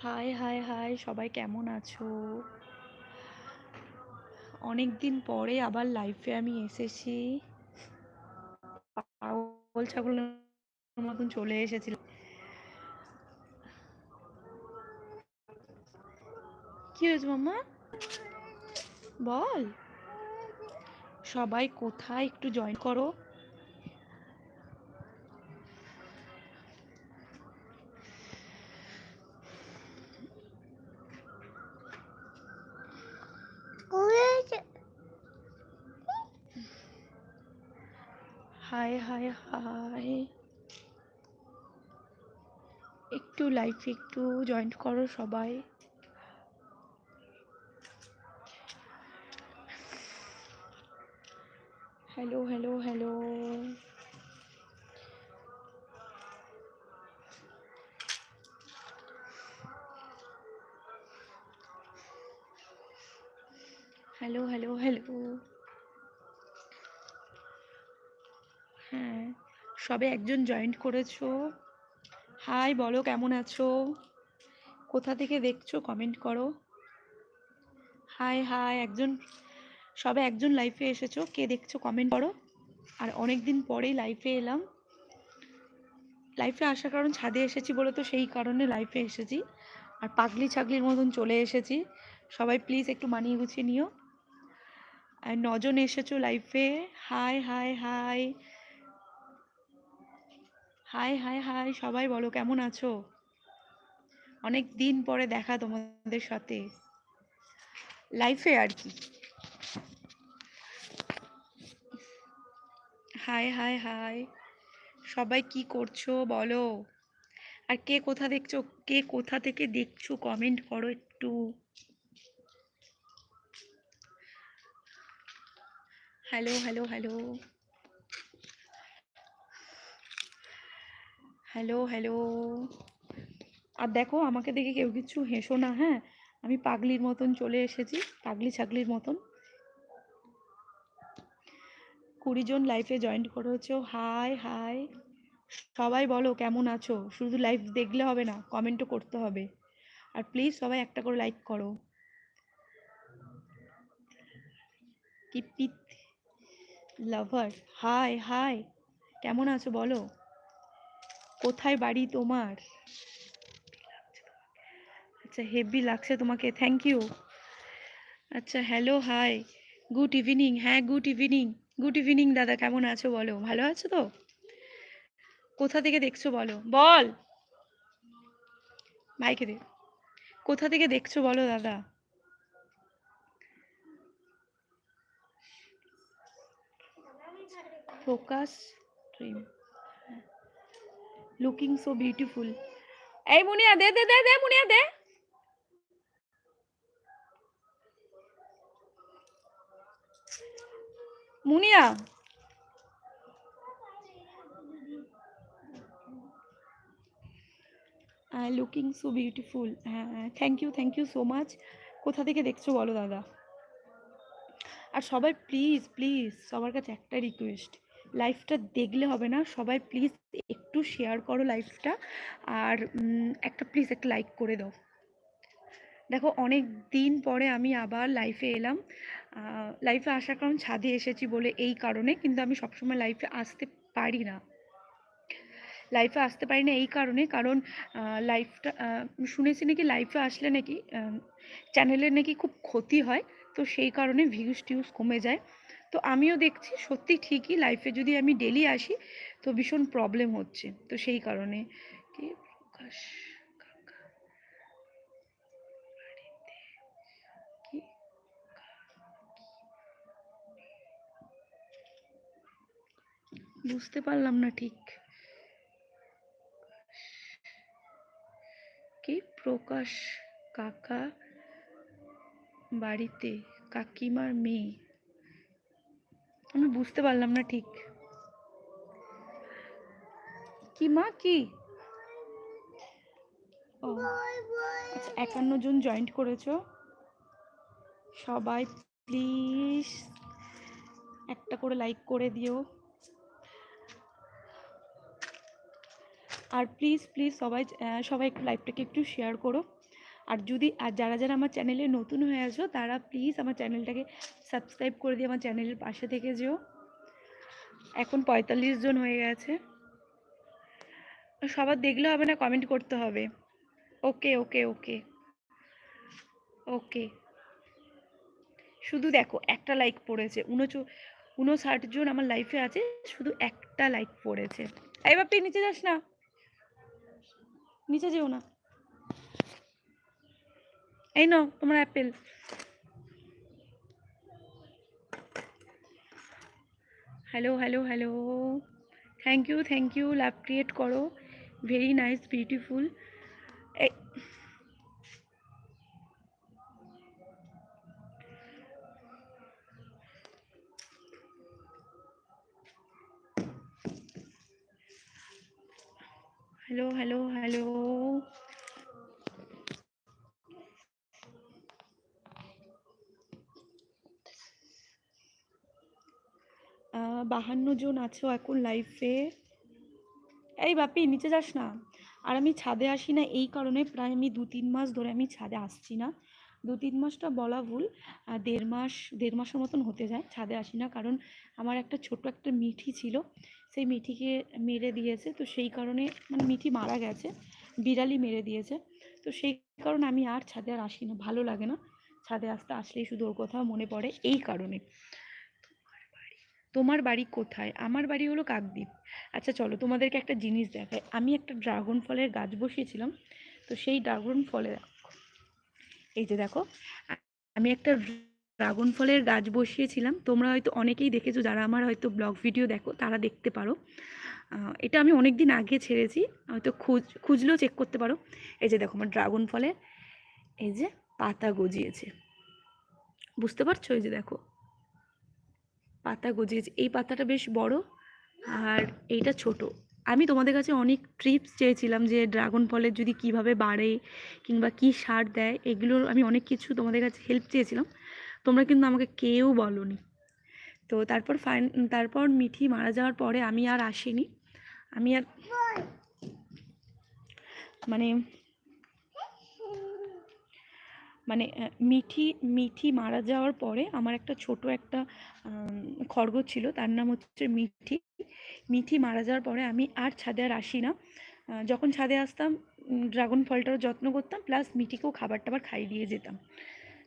High hi hi সবাই কেমন আছো? অনেক দিন পরে আবার লাইফে আমি এসেছি। পাগল ছাগলের মতন চলে এসেছিলাম কি হয়েছে মাম্মা? বল। সবাই কোথায়? একটু জয়েন করো হাই হাই হাই একটু লাইফে একটু জয়েন করো সবাই। Hello hello hello hello hello hello হ্যাঁ সবে একজন জয়েন করেছ? হাই বলো, কেমন আছো? কোথা থেকে দেখছ? কমেন্ট করো। হাই হাই একজন, সবে একজন লাইফে এসেছ। কে দেখছ? কমেন্ট করো। আর অনেক দিন পরেই লাইফে এলাম। লাইফে আসার কারণ ছাদে এসেছি বলে তো সেই কারণে লাইফে এসেছি। আর পাগলি ছাগলির মতন চলে এসেছি। সবাই প্লিজ একটু মানিয়ে গুছিয়ে নিও। আর নজন এসেছ লাইফে hi hi hi hi hi hi, সবাই বলো কেমন আছো? অনেক দিন পরে দেখা তোমাদের সাথে। লাইফে আর কি। হাই হাই হাই, সবাই কি করছ বলো? আর কে কোথা দেখছ, কে কোথা থেকে দেখছ কমেন্ট করো একটু। Hello hello hello hello hello. আর দেখো, আমাকে দেখে কেউ কিছু হেসো না হ্যাঁ? আমি পাগলির মতন চলে এসেছি, পাগলি ছাগলির মতন। কুড়ি জন লাইফে জয়েন করেছ। হাই হাই সবাই বলো, কেমন আছো? শুধু লাইভ দেখলে হবে না কমেন্টও করতে হবে। আর প্লিজ সবাই একটা করে লাইক করো। কিপিত লাভার হাই হাই কেমন আছো বলো? কোথায় বাড়ি তোমার? আচ্ছা হেভি লাগছে তোমাকে থ্যাংক ইউ আচ্ছা হ্যালো হাই গুড ইভিনিং হ্যাঁ গুড ইভিনিং গুড ইভিনিং দাদা, কেমন আছো বলো? ভালো আছো তো? কোথা থেকে দেখছ বলো? বল। ভাইকে দে। কোথা থেকে দেখছ বলো, দাদা? Focus dream looking so beautiful এই মুনিয়া, দে দে দে দে, মুনিয়া দে। মুনিয়া। লুকিং সো বিউটিফুল হ্যাঁ thank you thank you so much কোথা থেকে দেখছ বলো, দাদা? আর সবাই প্লিজ প্লিজ সবার কাছে একটা রিকোয়েস্ট লাইফটা দেখলে হবে না। সবাই প্লিজ একটু শেয়ার করো লাইফটা আর একটা প্লিজ একটা লাইক করে দাও। দেখো, অনেক দিন পরে আমি আবার লাইফে এলাম। লাইফে আসার কারণ ছাদে এসেছি বলে এই কারণে, কিন্তু আমি সবসময় লাইফে আসতে পারি না। লাইফে আসতে পারি না এই কারণে, কারণ লাইফটা শুনেছি নাকি লাইফে আসলে নাকি চ্যানেলের নাকি খুব ক্ষতি হয়। তো সেই কারণে ভিউজ টিউজ কমে যায়। তো আমিও দেখছি সত্যি ঠিকই লাইফে যদি আমি ডেলি আসি, তো ভীষণ প্রবলেম হচ্ছে। তো সেই কারণে কি প্রকাশ বুঝতে পারলাম না ঠিক। কি প্রকাশ, কাকা, বাড়িতে কাকিমার মেয়ে? আমি বুঝতে পারলাম না ঠিক। কি মা, কি? ও। আচ্ছা একান্ন জন জয়েন্ট করেছ। সবাই প্লিজ একটা করে লাইক করে দিও। আর প্লিজ প্লিজ সবাই সবাই একটু লাইভটাকে একটু শেয়ার করো। আর যদি, আর যারা যারা আমার চ্যানেলে নতুন হয়ে আছো, তারা প্লিজ আমার চ্যানেলটাকে সাবস্ক্রাইব করে দিয়ে আমার চ্যানেলের পাশে থেকে যেও। এখন পঁয়তাল্লিশ জন হয়ে গেছে। সবার দেখলে হবে না কমেন্ট করতে হবে। ওকে ওকে ওকে। ওকে। শুধু দেখো, একটা লাইক পড়েছে। উনচ, উনষাট জন আমার লাইফে আছে, শুধু একটা লাইক পড়েছে। এই বাপি নিচে যাস না। নিচে যেও না। এই নাও, তোমার apple hello hello hello thank you thank you love create করো। Very nice beautiful hello hello hello বাহান্ন জন আছো এখন লাইফে এই বাপি, নিচে যাস না। আর আমি ছাদে আসি না এই কারণে প্রায় আমি দু তিন মাস ধরে আমি ছাদে আসছি না। দু তিন মাসটা বলা ভুল। দেড় মাস, দেড় মাসের মতন হতে যায় ছাদে আসি না কারণ আমার একটা ছোট একটা মিঠি ছিল। সেই মিঠিকে মেরে দিয়েছে। তো সেই কারণে মানে মিঠি মারা গেছে। বিড়ালি মেরে দিয়েছে। তো সেই কারণে আমি আর ছাদে আর আসি না। ভালো লাগে না। ছাদে আসতে আসলেই শুধু ওর কথা মনে পড়ে। এই কারণে। তোমার বাড়ি কোথায়? আমার বাড়ি হলো কাকদ্বীপ। আচ্ছা চলো তোমাদেরকে একটা জিনিস দেখাই। আমি একটা ড্রাগন ফলের গাছ বসিয়েছিলাম। তো সেই ড্রাগন ফলে এই যে দেখো, আমি একটা ড্রাগন ফলের গাছ বসিয়েছিলাম। তোমরা হয়তো অনেকেই দেখেছ, যারা আমার হয়তো ব্লগ ভিডিও দেখো, তারা দেখতে পারো। এটা আমি অনেক দিন আগে ছেড়েছি। হয়তো খুঁজ, খুঁজলেও চেক করতে পারো। এই যে দেখো আমার ড্রাগন ফলের, এই যে পাতা গজিয়েছে। বুঝতে পারছ? এই যে দেখো। পাতা গজিয়েছে। এই পাতাটা বেশ বড় আর এইটা ছোট। আমি তোমাদের কাছে অনেক ট্রিপস চেয়েছিলাম যে ড্রাগন ফলের যদি কীভাবে বাড়ে কিংবা কি সার দেয় এগুলোর আমি অনেক কিছু তোমাদের কাছে হেল্প চেয়েছিলাম। তোমরা কিন্তু আমাকে কেউ বলনি। তো তারপর ফাইন তারপর মিঠি মারা যাওয়ার পরে আমি আর আসিনি। আমি আর মানে মানে মিঠি মিঠি মারা যাওয়ার পরে আমার একটা ছোট একটা খরগোশ ছিল, তার নাম হচ্ছে মিঠি। মিঠি মারা যাওয়ার পরে আমি আর ছাদে আর আসি না। যখন ছাদে আসতাম ড্রাগন ফলটারও যত্ন করতাম, প্লাস মিঠিকেও খাবার টাবার খাইয়ে দিয়ে যেতাম।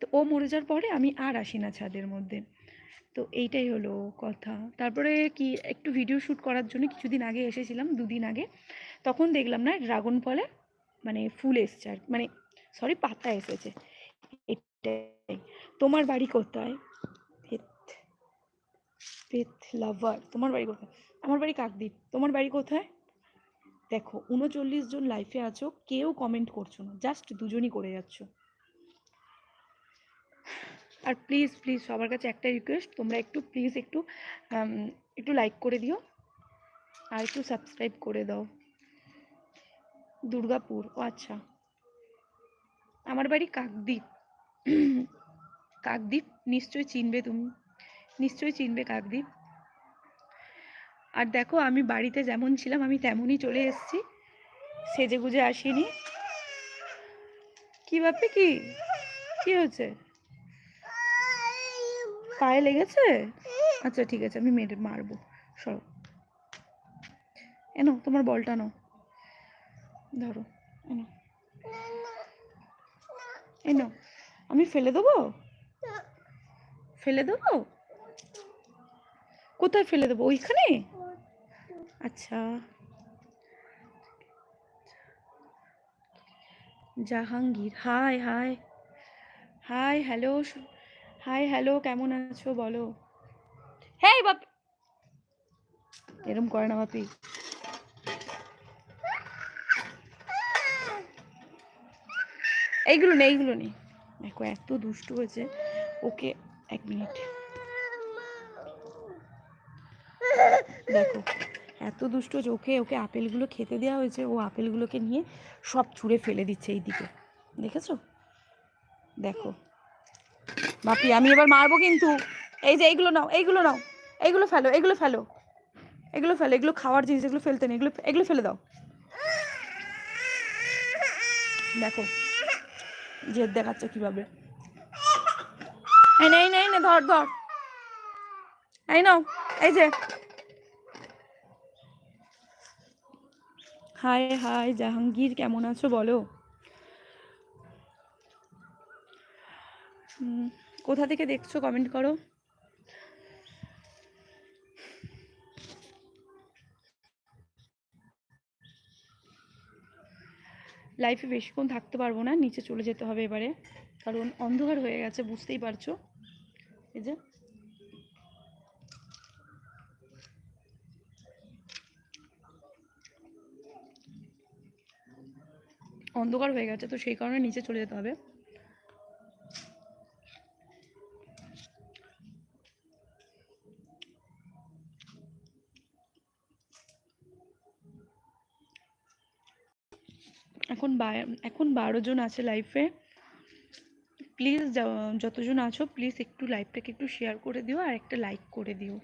তো ও মরে যাওয়ার পরে আমি আর আসি না ছাদের মধ্যে। তো এইটাই হলো কথা। তারপরে কি, একটু ভিডিও শ্যুট করার জন্য কিছুদিন আগে এসেছিলাম, দুদিন আগে। তখন দেখলাম না, ড্রাগন ফলে মানে ফুল এসছে আর মানে সরি পাতা এসেছে। তোমার বাড়ি কোথায়? পেথ লাভার তোমার বাড়ি কোথায়? আমার বাড়ি কাকদ্বীপ। তোমার বাড়ি কোথায়? দেখো, উনচল্লিশ জন লাইফে আছো, কেউ কমেন্ট করছ না জাস্ট দুজনই করে যাচ্ছ। আর প্লিজ প্লিজ সবার কাছে একটা রিকোয়েস্ট তোমরা একটু প্লিজ একটু একটু লাইক করে দিও, আর একটু সাবস্ক্রাইব করে দাও। দুর্গাপুর, ও আচ্ছা। আমার বাড়ি কাকদ্বীপ। কাকদ্বীপ, নিশ্চয়ই চিনবে তুমি। নিশ্চয়ই চিনবে কাকদ্বীপ। আর দেখো, আমি বাড়িতে যেমন ছিলাম, আমি তেমনই চলে এসেছি। সেজে গুজে আসিনি। কি ব্যাপারে কি? কি হয়েছে? পায়ে লেগেছে? আচ্ছা ঠিক আছে, আমি মেরে মারবো। সরো। এনো তোমার বলটা নাও। ধরো এনো এনো আমি ফেলে দেবো? ফেলে দেবো? কোথায় ফেলে দেবো? ওইখানে? আচ্ছা। Jahangir hi hi. Hi hello hi hello কেমন আছো বলো? হ্যাঁ বাপ! এরম করে না বাপি। এইগুলো নেই এইগুলো নেই দেখো, এত দুষ্টু হয়েছে। ওকে এক মিনিট। দেখো, এত দুষ্ট হয়েছে। ওকে ওকে আপেলগুলো খেতে দেওয়া হয়েছে। ও আপেলগুলোকে নিয়ে সব ছুঁড়ে ফেলে দিচ্ছে এই দিকে দেখেছ? দেখো। বাপি, আমি এবার মারবো কিন্তু। এই যে এইগুলো নাও এইগুলো নাও। এইগুলো ফেলো এগুলো ফেলো। এগুলো ফেলো, এগুলো খাওয়ার জিনিস, এগুলো ফেলতে নেই। এগুলো এগুলো ফেলে দাও। দেখো। জেদ দেখাচ্ছে কীভাবে। এই নেই এই নে ধর ধর। এই নাও, এই যে। হাই হাই জাহাঙ্গীর, কেমন আছো বলো? কোথা থেকে দেখছ? কমেন্ট করো। লাইফে বেশিক্ষণ থাকতে পারব না, নিচে চলে যেতে হবে এবারে। কারণ অন্ধকার হয়ে গেছে, বুঝতেই পারছ? এই যে। অন্ধকার হয়ে গেছে, তো সেই কারণে নিচে চলে যেতে হবে। এখন এখন বারো জন আছে লাইফে প্লিজ যতজন আছো প্লিজ একটু লাইভটাকে একটু শেয়ার করে দিও আর একটা লাইক করে দিও।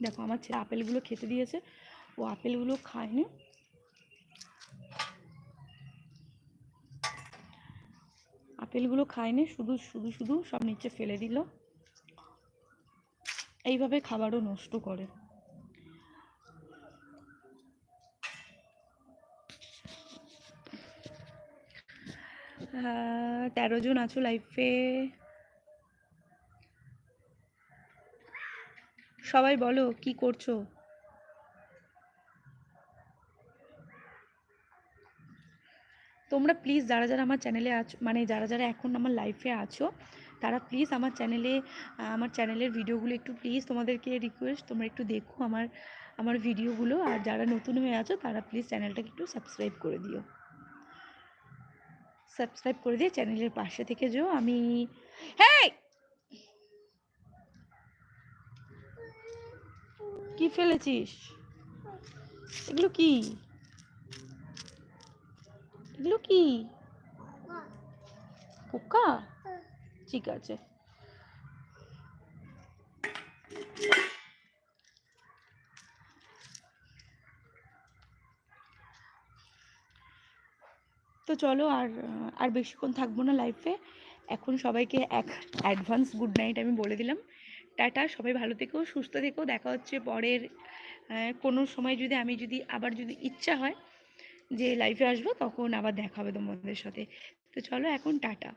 দেখো, আমার ছেলে আপেলগুলো খেতে দিয়েছে। ও আপেলগুলো খায়নি। আপেলগুলো খায়নি শুধু শুধু শুধু সব নিচে ফেলে দিল। এইভাবে খাবারও নষ্ট করে। তেরো জন আছো লাইফে সবাই বলো, কি করছ? তোমরা প্লিজ যারা যারা আমার চ্যানেলে আছো মানে যারা যারা এখন আমার লাইফে আছো, তারা প্লিজ আমার চ্যানেলে আমার চ্যানেলের ভিডিওগুলো একটু প্লিজ তোমাদেরকে রিকোয়েস্ট তোমরা একটু দেখো আমার আমার ভিডিওগুলো আর যারা নতুন হয়ে আছো, তারা প্লিজ চ্যানেলটাকে একটু সাবস্ক্রাইব করে দিও। সাবস্ক্রাইব করে দিয়ে চ্যানেলের পাশে থেকে যেও, আমি হ্যাঁ কি ফেলেছিস? এগুলো কি? এগুলো কি? পোকা ঠিক আছে। তো চলো আর আর বেশিক্ষণ থাকব না লাইফে এখন সবাইকে এক অ্যাডভান্স গুড নাইট আমি বলে দিলাম। টাটা, সবাই ভালো থেকো, সুস্থ থেকো। দেখা হচ্ছে পরের কোনো সময় যদি আমি যদি আবার যদি ইচ্ছা হয় যে লাইফে আসব তখন আবার দেখা হবে তোমাদের সাথে। তো চলো এখন টাটা।